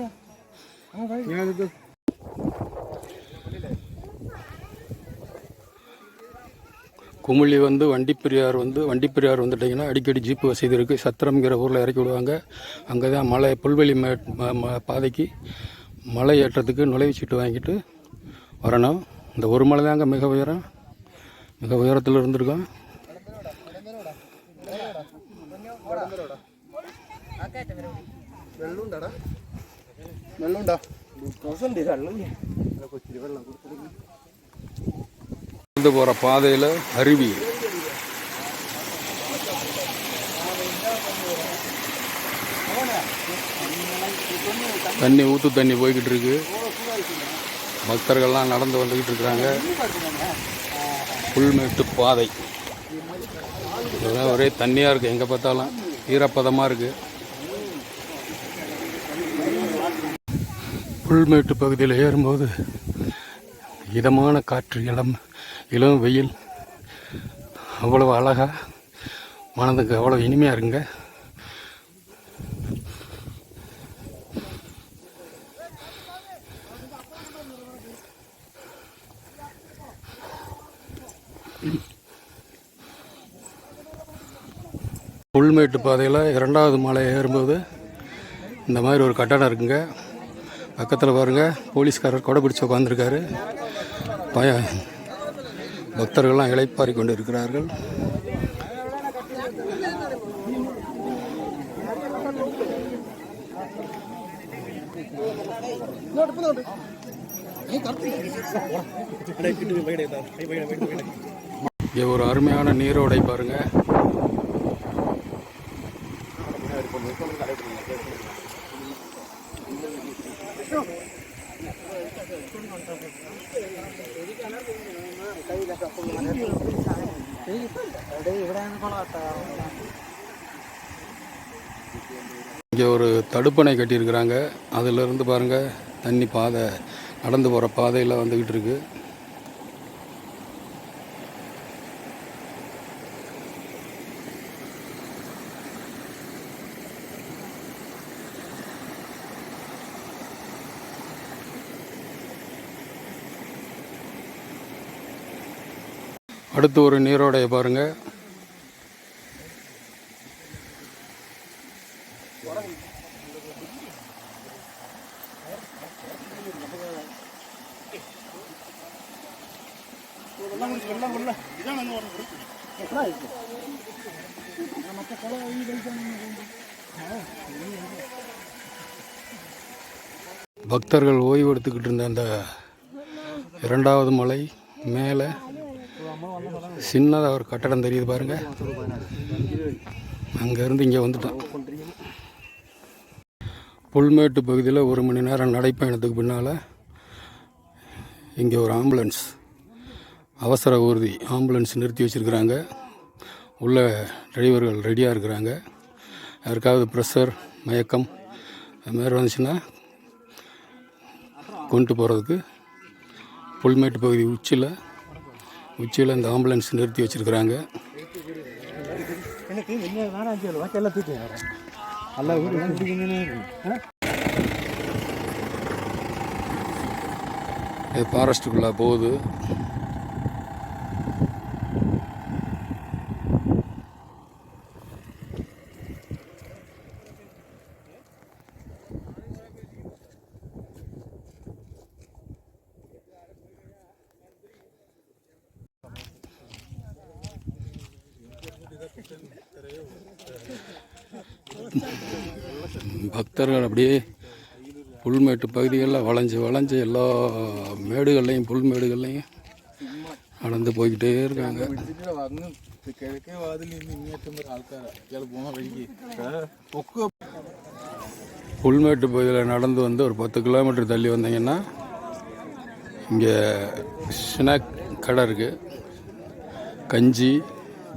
வா. அங்க போய். குமிழி வந்து வண்டிப்பெரியார் வந்து வண்டிப்பெரியார் வந்துட்டிங்கன்னா அடிக்கடி ஜீப்பு வசதி இருக்குது சத்திரம்ங்கிற ஊரில் இறக்கி விடுவாங்க. அங்கே தான் மலை புல்வெளி பாதைக்கு மலை ஏற்றத்துக்கு நுழைவுச்சீட்டு வாங்கிட்டு வரணும். இந்த ஒரு மலை தாங்க மிக உயரம். மிக உயரத்தில் இருந்திருக்கோம். വെള്ളമുണ്ടോ ഗ്ലൂക്കോസ് വെള്ളം കൊച്ചിരി വെള്ളം കൊടുത്തിട്ട് நடந்து போகிற பாதையில் அருவி தண்ணி ஊற்று தண்ணி போய்கிட்டு இருக்கு பக்தர்கள்லாம் நடந்து வந்துக்கிட்டு இருக்கிறாங்க புல்மேட்டு பாதை இதெல்லாம் ஒரே தண்ணியாக இருக்குது எங்கே பார்த்தாலும் ஈரப்பதமாக இருக்குது புல்மேட்டு பகுதியில் ஏறும்போது இதமான காற்று இளம் இளம் வெயில். அவ்வளவு அழகாக மனதுக்கு அவ்வளோ இனிமையாக இருக்குங்க புல்மேட்டு பாதையில் இரண்டாவது மலை ஏறும்போது இந்த மாதிரி ஒரு கட்டடம் இருக்குங்க. பக்கத்தில் பாருங்கள் போலீஸ்காரர் கொடை பிடிச்சு உட்காந்துருக்காரு பய பக்தர்கள்லாம் இழைப்பாரி கொண்டு இருக்கிறார்கள் இங்கே ஒரு அருமையான நீரோடை பாருங்கள் இங்கே ஒரு தடுப்பணை கட்டியிருக்கிறாங்க. அதிலிருந்து பாருங்க தண்ணி பாதை நடந்து போகிற பாதையில் வந்துக்கிட்டு இருக்கு. அடுத்து ஒரு நீரோடைய பாருங்க. பக்தர்கள் ஓய்வு எடுத்துக்கிட்டு இருந்த அந்த இரண்டாவது மலை மேலே சின்னதாக ஒரு கட்டடம் தெரியுது பாருங்கள் அங்கேருந்து இங்கே வந்துட்டோம். புல்மேட்டு பகுதியில் ஒரு மணி நேரம் நடைப்பயணத்துக்கு பின்னால் இங்கே ஒரு ஆம்புலன்ஸ் அவசர ஊர்தி ஆம்புலன்ஸ் நிறுத்தி வச்சுருக்குறாங்க. உள்ள டிரைவர்கள் ரெடியாக இருக்கிறாங்க. யாருக்காவது ப்ரெஷர் மயக்கம் அது மாதிரி வந்துச்சுன்னா கொண்டு போகிறதுக்கு புல்மேட்டு பகுதி உச்சியில் உச்சியில் இந்த ஆம்புலன்ஸ் நிறுத்தி வச்சுருக்குறாங்க. எனக்கு வெளியே பக்தர்கள் அப்படியே புல்மேட்டு பகுதிகளில் வளைஞ்சு வளைஞ்சு எல்லா மேடுகள்லையும் புல் மேடுகள்லையும் நடந்து போய்கிட்டே இருக்காங்க. புல்மேட்டு பகுதியில் நடந்து வந்து ஒரு பத்து கிலோமீட்டர் தள்ளி வந்தீங்கன்னா இங்கே ஸ்நாக் கடை இருக்குது கஞ்சி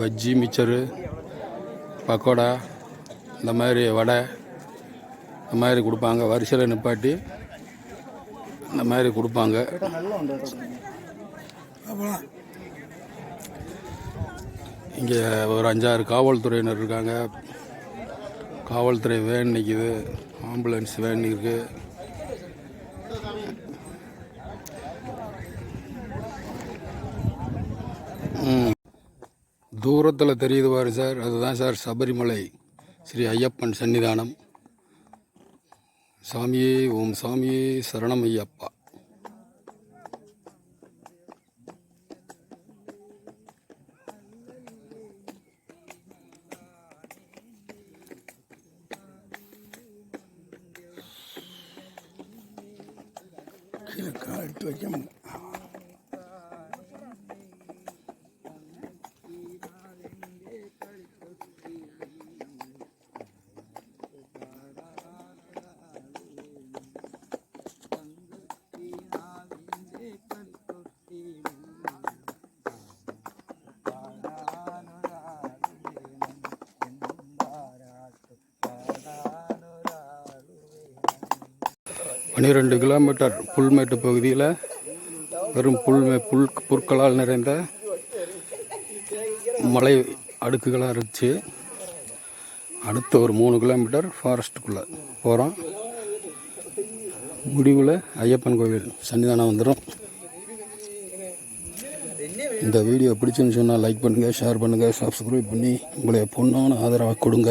பஜ்ஜி மிச்சரு பக்கோடா இந்த மாதிரி வடை இந்த மாதிரி கொடுப்பாங்க. வரிசையில் நிப்பாட்டி இந்த மாதிரி கொடுப்பாங்க. இங்கே ஒரு அஞ்சாறு காவல்துறையினர் இருக்காங்க. காவல்துறை வேன் நிற்கிது ஆம்புலன்ஸ் வேன் நிற்குது தூரத்தில் தெரியுது பாரு சார். அதுதான் சார் சபரிமலை ஸ்ரீ ஐயப்பன் சன்னிதானம். சாமியே ஓம் சாமியே சரணம் ஐயப்பா. கீழே வைக்க பன்னிரெண்டு கிலோமீட்டர் புல்மேட்டு பகுதியில் வெறும் புல்மே புல் புற்களால் நிறைந்த மலை அடுக்குகளாக இருந்துச்சு. அடுத்த ஒரு மூணு கிலோமீட்டர் ஃபாரஸ்ட்டுக்குள்ளே போகிறோம் முடிவில் ஐயப்பன் கோவில் சன்னிதானம் வந்துடும் இந்த வீடியோ பிடிச்சுன்னு சொன்னால் லைக் பண்ணுங்கள் ஷேர் பண்ணுங்கள் சப்ஸ்கிரைப் பண்ணி உங்களுடைய பொண்ணான ஆதரவை கொடுங்க.